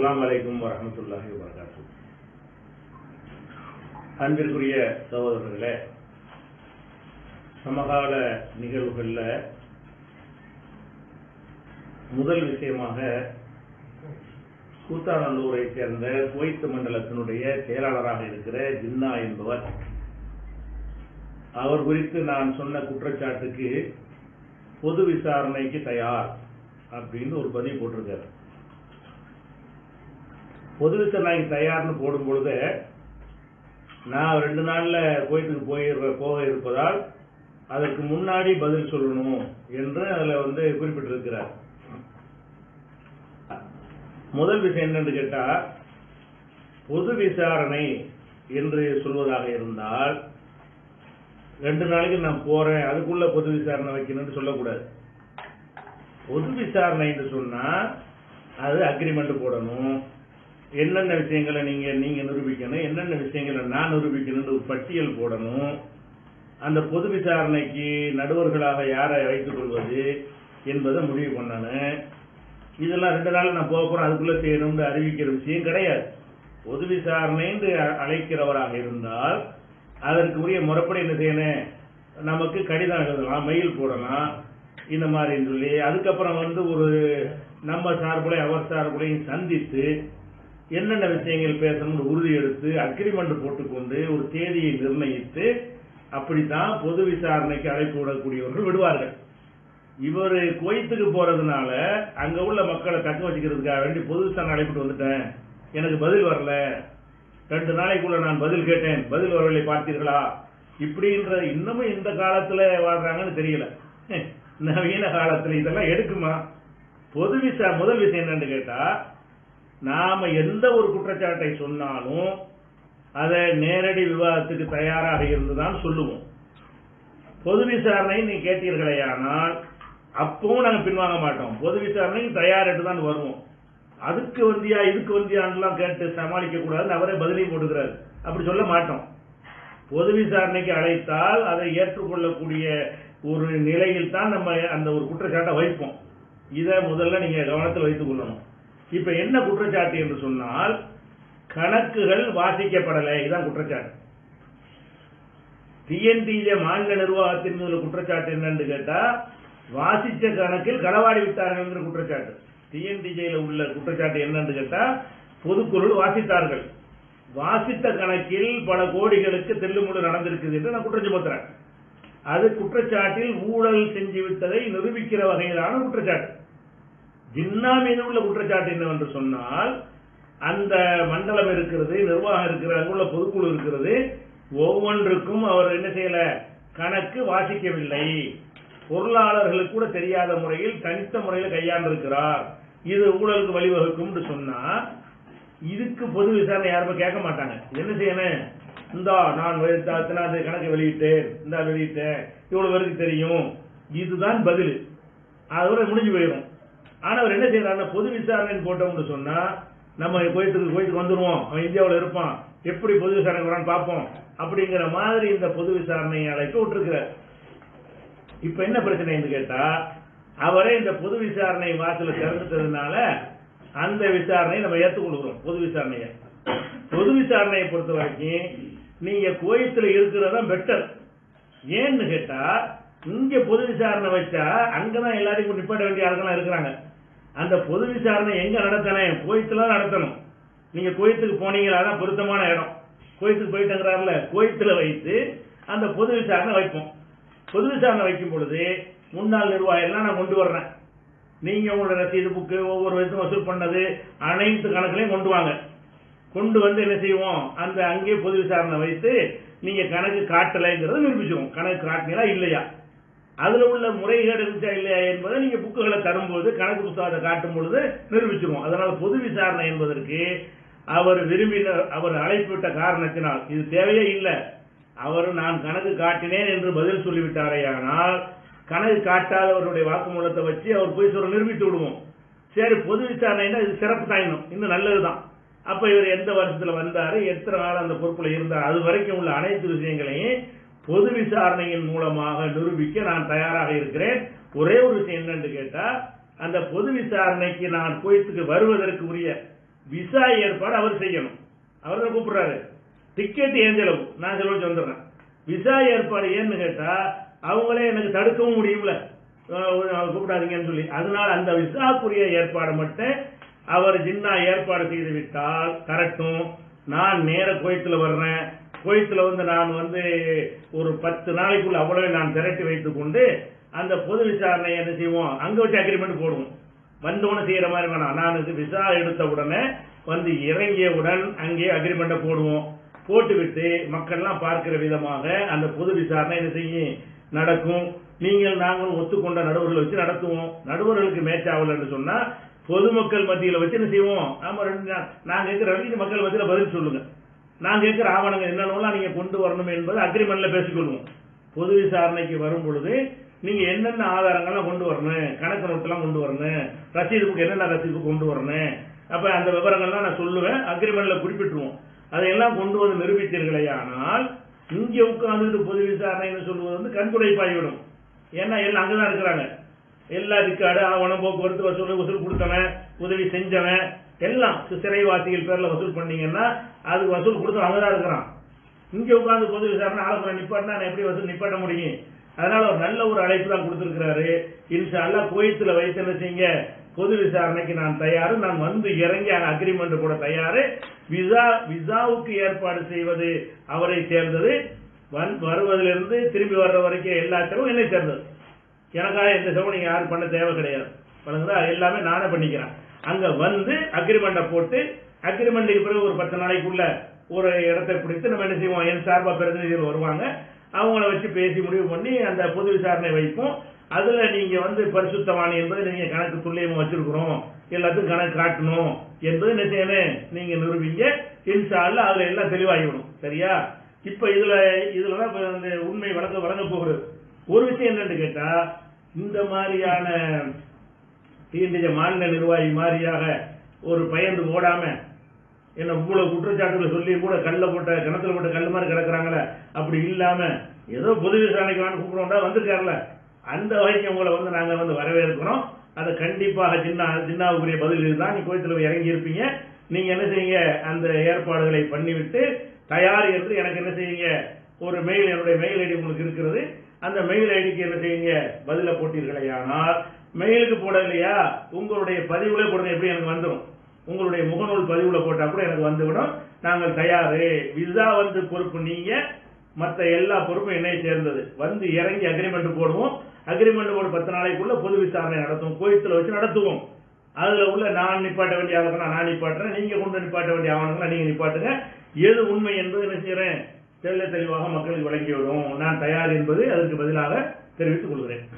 அஸ்லாம் வலைக்கும் வரமத்துல்லாஹி வரகாத்து அன்பிற்குரிய சகோதரர்களே சமகால நிகழ்வுகளில் முதல் விஷயமாக கூத்தாநல்லூரை சேர்ந்த குவைத்து மண்டலத்தினுடைய செயலாளராக இருக்கிற ஜின்னா என்பவர். அவர் குறித்து நான் சொன்ன குற்றச்சாட்டுக்கு பொது விசாரணைக்கு தயார் அப்படின்னு ஒரு பதிவு போட்டிருக்காரு. பொது விசாரணைக்கு தயார்னு போடும் பொழுது நான் ரெண்டு நாளில் குவைத்துக்கு போய் போக இருப்பதால் அதற்கு முன்னாடி பதில் சொல்லணும் என்று அதில் வந்து குறிப்பிட்டிருக்கிறார். முதல் விஷயம் என்னன்னு கேட்டால் பொது விசாரணை என்று சொல்வதாக இருந்தால் ரெண்டு நாளைக்கு நான் போறேன் அதுக்குள்ள பொது விசாரணை வைக்கணும்னு சொல்லக்கூடாது. பொது விசாரணை என்று சொன்னா அது அக்ரிமெண்ட் போடணும். என்னென்ன விஷயங்களை நீங்க நீங்க நிரூபிக்கணும் என்னென்ன விஷயங்களை நான் நிரூபிக்கணும்னு ஒரு பட்டியல் போடணும். அந்த பொது விசாரணைக்கு நடுவர்களாக யாரை வைத்துக் கொள்வது என்பதை முடிவு பண்ணணும். இதெல்லாம் ரெண்டு நாள் நான் போக போறேன் அதுக்குள்ள செய்யணும்னு அறிவிக்கிற விஷயம் கிடையாது. பொது விசாரணை என்று அழைக்கிறவராக இருந்தால் அதற்கு உரிய முறைப்படி என்ன செய்யணும்? நமக்கு கடிதம் எழுதலாம் மெயில் போடலாம் இந்த மாதிரி சொல்லி அதுக்கப்புறம் வந்து ஒரு நம்ம சார்புலையும் அவர் சார்புலையும் சந்தித்து என்னென்ன விஷயங்கள் பேசணும்னு உறுதி எடுத்து அக்ரிமெண்ட் போட்டுக்கொண்டு ஒரு தேதியை நிர்ணயித்து அப்படித்தான் பொது விசாரணைக்கு அழைப்பு விடக்கூடியவர்கள் விடுவார்கள். இவர் குவைத்துக்கு போறதுனால அங்க உள்ள மக்களை தக்க வச்சுக்கிறதுக்காக வேண்டி பொது விசாரணை அழைப்பிட்டு வந்துட்டேன். எனக்கு பதில் வரல. ரெண்டு நாளைக்குள்ள நான் பதில் கேட்டேன். பதில் வரவில்லை பார்த்தீர்களா? இப்படின்ற இன்னமும் இந்த காலத்துல வாழ்றாங்கன்னு தெரியல. நவீன காலத்துல இதெல்லாம் எடுக்குமா? பொது விசா முதல் விஷயம் என்னன்னு கேட்டா நாம எந்த ஒரு குற்றச்சாட்டை சொன்னாலும் அதை நேரடி விவாதத்துக்கு தயாராக இருந்துதான் சொல்லுவோம். பொது விசாரணை நீ கேட்டீர்களேயானால் அப்பவும் நாங்க பின்வாங்க மாட்டோம். பொது விசாரணைக்கு தயாரிட்டு தான் வருவோம். அதுக்கு வந்தியா இதுக்கு வந்தியான்லாம் கேட்டு சமாளிக்க கூடாதுன்னு அவரே பதிலையும் போட்டுக்கிறாரு. அப்படி சொல்ல மாட்டோம். பொது விசாரணைக்கு அழைத்தால் அதை ஏற்றுக்கொள்ளக்கூடிய ஒரு நிலையில் தான் நம்ம அந்த ஒரு குற்றச்சாட்டை வைப்போம். இதை முதல்ல நீங்க கவனத்தில் வைத்துக் கொள்ளணும். இப்ப என்ன குற்றச்சாட்டு என்று சொன்னால் கணக்குகள் வாசிக்கப்படலை. இதுதான் குற்றச்சாட்டு. டிஎன்டிஜே மாநில நிர்வாகத்தின் மீது குற்றச்சாட்டு என்னன்னு கேட்டா வாசிச்ச கணக்கில் களவாடி விட்டார்கள் குற்றச்சாட்டு. டிஎன்டிஜேல உள்ள குற்றச்சாட்டு என்னன்னு கேட்டா பொதுக்குழு வாசித்தார்கள். வாசித்த கணக்கில் பல கோடிகளுக்கு தெல்லுமுள்ளு நடந்திருக்குது என்று நான் குற்றம் சுமத்துறேன். அது குற்றச்சாட்டில் ஊழல் செஞ்சு விட்டதை நிரூபிக்கிற வகையிலான குற்றச்சாட்டு. ஜின்னா மீது உள்ள குற்றச்சாட்டு என்னவென்று சொன்னால் அந்த மண்டலம் இருக்கிறது நிர்வாகம் இருக்கிறது அங்குள்ள பொதுக்குழு இருக்கிறது ஒவ்வொன்றுக்கும் அவர் என்ன செய்யல? கணக்கு வாசிக்கவில்லை. பொருளாளர்களுக்கு கூட தெரியாத முறையில் தனித்த முறையில் கையாண்டிருக்கிறார். இது ஊழலுக்கு வழிவகுக்கும் சொன்னா இதுக்கு பொது விசாரணை யாருமே கேட்க மாட்டாங்க. என்ன செய்யணும்? இந்தா நான் அது கணக்கு வெளியிட்டேன். இந்த வெளியிட்டேன். இவ்வளவு பேருக்கு தெரியும். இதுதான் பதில். அதோட முடிஞ்சு போயிடும் ஆனா அவர் என்ன செய்யறாரு பொது விசாரணைன்னு போட்டோம்னு சொன்னா நம்ம கோயத்துக்கு கோயத்துக்கு வந்துருவோம் அவன் இந்தியாவில் இருப்பான் எப்படி பொது விசாரணை வரான்னு பார்ப்போம் அப்படிங்கிற மாதிரி இந்த பொது விசாரணை அழைப்பு விட்டுருக்கிறார். இப்ப என்ன பிரச்சனைன்னு கேட்டா அவரே இந்த பொது விசாரணை வாசல திறந்துட்டதுனால அந்த விசாரணையை நம்ம ஏற்றுக்கொள்கிறோம் பொது விசாரணையை. பொது விசாரணையை பொறுத்த வரைக்கும் நீங்க கோயத்துல இருக்கிறதா பெட்டர் ஏன்னு கேட்டா இங்க பொது விசாரணை வச்சா அங்கதான் எல்லாரையும் நிப்பாட்ட வேண்டிய ஆளுங்களாம் இருக்கிறாங்க. அந்த பொது விசாரணை எங்க நடத்தணும்? கோயத்துல நடத்தணும். நீங்க கோயத்துக்கு போனீங்களா? தான் பொருத்தமான இடம். கோயத்துக்கு போயிட்டுங்கிறாருல கோயத்துல வைத்து அந்த பொது விசாரணை வைப்போம். பொது விசாரணை வைக்கும் பொழுது முன்னாள் நிர்வாகம் நான் கொண்டு வர்றேன். நீங்க உங்களோட ரசீது புக்கு ஒவ்வொரு வருஷம் வசூல் பண்ணது அனைத்து கணக்குலையும் கொண்டு வாங்க. கொண்டு வந்து என்ன செய்வோம்? அந்த அங்கேயே பொது விசாரணை வைத்து நீங்க கணக்கு காட்டலைங்கிறத நிரூபிச்சுவோம் கணக்கு காட்டினீங்களா? இல்லையா? அதுல உள்ள முறைகேடு இருந்துச்சா இல்லையா என்பதை நீங்க புக்குகளை தரும்போது கணக்கு புத்தகத்தை காட்டும் பொழுது நிரூபிச்சிருவோம். அதனால பொது விசாரணை என்பதற்கு அவர் விரும்பின அவர் அழைப்பு விட்ட காரணத்தினால் இது தேவையே இல்லை. அவர் நான் கணக்கு காட்டினேன் என்று பதில் சொல்லிவிட்டாரே ஆனால் கணக்கு காட்டாதவருடைய வாக்குமூலத்தை வச்சு அவர் போய் சொல்ல நிரூபித்து விடுவோம். சரி பொது விசாரணைன்னா இது சிறப்பு தான் இன்னும் இன்னும் நல்லதுதான் அப்ப இவர் எந்த வருஷத்துல வந்தாரு எத்தனை நாள் அந்த பொறுப்புல இருந்தார் அது வரைக்கும் உள்ள அனைத்து விஷயங்களையும் பொது விசாரணையின் மூலமாக நிரூபிக்க நான் தயாராக இருக்கிறேன். ஒரே ஒரு விஷயம் என்னன்னு கேட்டா அந்த பொது விசாரணைக்கு நான் கோயத்துக்கு வருவதற்கு உரிய விசா ஏற்பாடு அவர் செய்யணும். அவர் தான் கூப்பிடுறாரு. டிக்கெட் ஏன் செலவு? நான் செலவு சொல்றேன் விசா ஏற்பாடு ஏன்னு கேட்டா அவங்களே எனக்கு தடுக்கவும் முடியும்ல அவர் கூப்பிடாதீங்கன்னு சொல்லி. அதனால அந்த விசாக்குரிய ஏற்பாடு மட்டும் அவர் ஜின்னா ஏற்பாடு செய்து விட்டால் கரெக்டும் நான் நேர கோயத்துல வர்றேன். குவைத்தில் வந்து நான் வந்து ஒரு பத்து நாளைக்குள்ள அவ்வளவு நான் திரட்டி வைத்துக் கொண்டு அந்த பொது விசாரணை என்ன செய்வோம்? அங்க வச்சு அக்ரிமெண்ட் போடுவோம். வந்தவன செய்யற மாதிரி வேணாம். நான் வந்து விசா எடுத்த உடனே வந்து இறங்கியவுடன் அங்கே அக்ரிமெண்ட்டை போடுவோம். போட்டுவிட்டு மக்கள்லாம் பார்க்கிற விதமாக அந்த பொது விசாரணை என்ன செய்யும் நடக்கும். நீங்கள் நாங்களும் ஒத்துக்கொண்ட நடுவர்களை வச்சு நடத்துவோம். நடுவர்களுக்கு மேட்ச் ஆகல என்று சொன்னா பொதுமக்கள் மத்தியில வச்சு என்ன செய்வோம்? நாம ரெண்டு நாங்க இருக்கிற வரைக்கும் மக்கள் மத்தியில பதில் சொல்லுங்க. நான் கேட்கிற ஆவணங்கள் என்னென்னலாம் நீங்க கொண்டு வரணும் என்பது அக்ரிமெண்ட்ல பேசிக்கொள்வோம். பொது விசாரணைக்கு வரும் பொழுது நீங்க என்னென்ன ஆதாரங்கள்லாம் கொண்டு வரணும்? கணக்கு நோட்டெல்லாம் கொண்டு வரணும்? ரசீது புக் என்னென்ன ரசீது கொண்டு வரணும்? அப்ப அந்த விவரங்கள்லாம் நான் சொல்லுவேன் அக்ரிமெண்ட்ல குறிப்பிட்டுருவோம். அதையெல்லாம் கொண்டு வந்து நிரூபித்தீர்களே ஆனால் இங்கே உட்கார்ந்துட்டு பொது விசாரணைன்னு சொல்லுவது வந்து கண்துடைப்பாகிவிடும் ஏன்னா எல்லாம் அங்கதான் இருக்கிறாங்க. எல்லா ரிக்கார்டு ஆவணம் போக்குவரத்து வசூல் வசூல் கொடுத்தவன் உதவி செஞ்சவன் எல்லாம். சிறைவாசிகள் பேர்ல வசூல் பண்ணீங்கன்னா அது வசூல் கொடுத்து அங்கதான் இருக்கிறான். இங்க உட்கார்ந்து பொது விசாரணை ஆலோசனை நிப்பாட்டினா நான் எப்படி வசூல் நிப்பாட்ட முடியும்? அதனால ஒரு நல்ல ஒரு அழைப்பு தான் கொடுத்துருக்கிறாரு. இன்ஷா அல்லா கோயத்துல வைத்து என்ன செய்யுங்க? பொது விசாரணைக்கு நான் தயாரு. நான் வந்து இறங்கி அக்ரிமெண்ட் கூட தயாரு. விசா விசாவுக்கு ஏற்பாடு செய்வது அவரை சேர்ந்தது. வந் வருவதிலிருந்து திரும்பி வர்ற வரைக்கும் எல்லா செலவும் என்னை சேர்ந்தது. எனக்காக எந்த செலவும் நீங்க யாரும் பண்ண தேவை கிடையாது. பண்ணுங்களா எல்லாமே நானே பண்ணிக்கிறேன். அங்க வந்து அக்ரிமெண்ட்டை போட்டு அக்ரிமெண்ட்டுக்கு பிறகு ஒரு பத்து நாளைக்குள்ள ஒரு இடத்தை பிடித்து நம்ம என்ன செய்வோம்? என் சார்பாக பிரதிநிதிகள் வருவாங்க. அவங்கள வச்சு பேசி முடிவு பண்ணி அந்த பொது விசாரணை வைப்போம். அதுல நீங்க வந்து பரிசுத்தவாணி என்பதை நீங்க கணக்கு துல்லியமா வச்சிருக்கிறோம். எல்லாத்துக்கும் கணக்கு காட்டணும் என்பது என்ன செய்யணும் நீங்க நிரூபிங்க. இன்ஷா அதுல எல்லாம் தெளிவாகிவிடும். சரியா? இப்ப இதுல இதுலதான் இப்ப இந்த உண்மை வழங்க வழங்க போகிறது ஒரு விஷயம் என்னன்னு கேட்டா இந்த மாதிரியான தீண்டிய மாநில நிர்வாகி மாதிரியாக ஒரு பயந்து ஓடாம என்ன இவ்வளவு குற்றச்சாட்டுகளை சொல்லி கூட கல்ல போட்ட கிணத்துல போட்ட கல் மாதிரி கிடக்குறாங்களே அப்படி இல்லாம ஏதோ பொது விசாரணைக்கு வாங்க கூப்பிடுவோம்டா வந்திருக்காருல. அந்த வகைக்கு உங்களை வந்து நாங்க வந்து வரவேற்கிறோம். அதை கண்டிப்பாக சின்ன சின்னாவுக்குரிய பதில் இதுதான். நீ கோயத்தில் இறங்கி இருப்பீங்க. நீங்க என்ன செய்யுங்க? அந்த ஏற்பாடுகளை பண்ணிவிட்டு தயார் என்று எனக்கு என்ன செய்யுங்க? ஒரு மெயில் என்னுடைய மெயில் ஐடி உங்களுக்கு இருக்கிறது. அந்த மெயில் ஐடிக்கு என்ன செய்யுங்க? பதில போட்டீர்களே ஆனால் மெயிலுக்கு போடலையா உங்களுடைய பதிவுல போடுறது எப்படி எனக்கு வந்துடும் உங்களுடைய முகநூல் பதிவுல போட்டா கூட எனக்கு வந்துவிடும். நாங்கள் தயாரு. விசா வந்து பொறுப்பு. நீங்க மற்ற எல்லா பொறுப்பும் என்னை சேர்ந்தது. வந்து இறங்கி அக்ரிமெண்ட் போடுவோம். அக்ரிமெண்ட் போட பத்து நாளைக்குள்ள பொது விசாரணை நடத்துவோம். கோயத்தில் வச்சு நடத்துவோம். அதுல உள்ள நான் நிப்பாட்ட வேண்டிய ஆவணங்களை நான் நிப்பாட்டுறேன். நீங்க கொண்டு நிப்பாட்ட வேண்டிய ஆவணங்களை நீங்க நிப்பாட்டுங்க. எது உண்மை என்பது என்ன செய்யறேன்? தெல்ல தெளிவாக மக்களுக்கு விளங்கிவிடும் நான் தயார் என்பது அதற்கு பதிலாக தெரிவித்துக் கொள்கிறேன்.